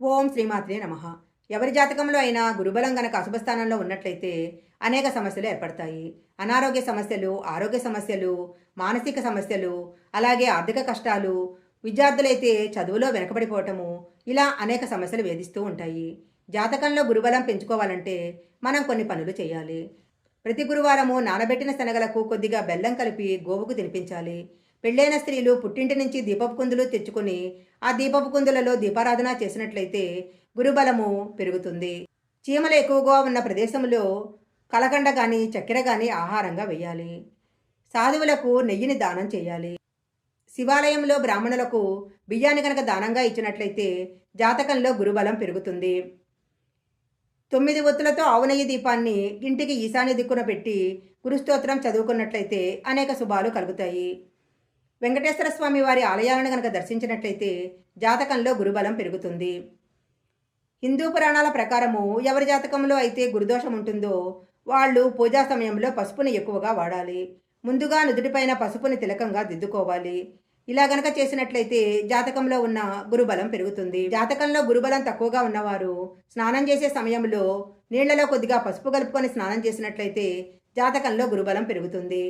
ఓం శ్రీమాత్రే నమ. ఎవరి జాతకంలో అయినా గురుబలం గనక అశుభస్థానంలో ఉన్నట్లయితే అనేక సమస్యలు ఏర్పడతాయి. అనారోగ్య సమస్యలు ఆరోగ్య సమస్యలు మానసిక సమస్యలు అలాగే ఆర్థిక కష్టాలు విద్యార్థులైతే చదువులో వెనకబడిపోవటము ఇలా అనేక సమస్యలు వేధిస్తూ ఉంటాయి. జాతకంలో గురుబలం పెంచుకోవాలంటే మనం కొన్ని పనులు చేయాలి. ప్రతి గురువారము నానబెట్టిన శనగలకు కొద్దిగా బెల్లం కలిపి గోవుకు తినిపించాలి. పెళ్ళైన స్త్రీలు పుట్టింటి నుంచి దీపపు కుందులు తెచ్చుకొని ఆ దీపపు కుందులలో దీపారాధన చేసినట్లయితే గురుబలము పెరుగుతుంది. చీమలు ఎక్కువగా ఉన్న ప్రదేశంలో కలకండ కానీ చక్కెర కానీ ఆహారంగా వేయాలి సాధువులకు నెయ్యిని దానం చేయాలి. శివాలయంలో బ్రాహ్మణులకు బియ్యాన్ని కనుక దానంగా ఇచ్చినట్లయితే జాతకంలో గురుబలం పెరుగుతుంది. తొమ్మిది ఒత్తులతో ఆవునయ్య దీపాన్ని ఇంటికి ఈశాన్య దిక్కున పెట్టి గురుస్తోత్రం చదువుకున్నట్లయితే అనేక శుభాలు కలుగుతాయి. వెంకటేశ్వర స్వామి వారి ఆలయాలను కనుక దర్శించినట్లయితే జాతకంలో గురుబలం పెరుగుతుంది. హిందూ పురాణాల ప్రకారము ఎవరి జాతకంలో అయితే గురుదోషం ఉంటుందో వాళ్ళు పూజా సమయంలో పసుపుని ఎక్కువగా వాడాలి. ముందుగా నుదుటిపైన పసుపుని తిలకంగా దిద్దుకోవాలి. ఇలా గనక చేసినట్లయితే జాతకంలో ఉన్న గురుబలం పెరుగుతుంది. జాతకంలో గురుబలం తక్కువగా ఉన్నవారు స్నానం చేసే సమయంలో నీళ్ళలో కొద్దిగా పసుపు కలుపుకొని స్నానం చేసినట్లయితే జాతకంలో గురుబలం పెరుగుతుంది.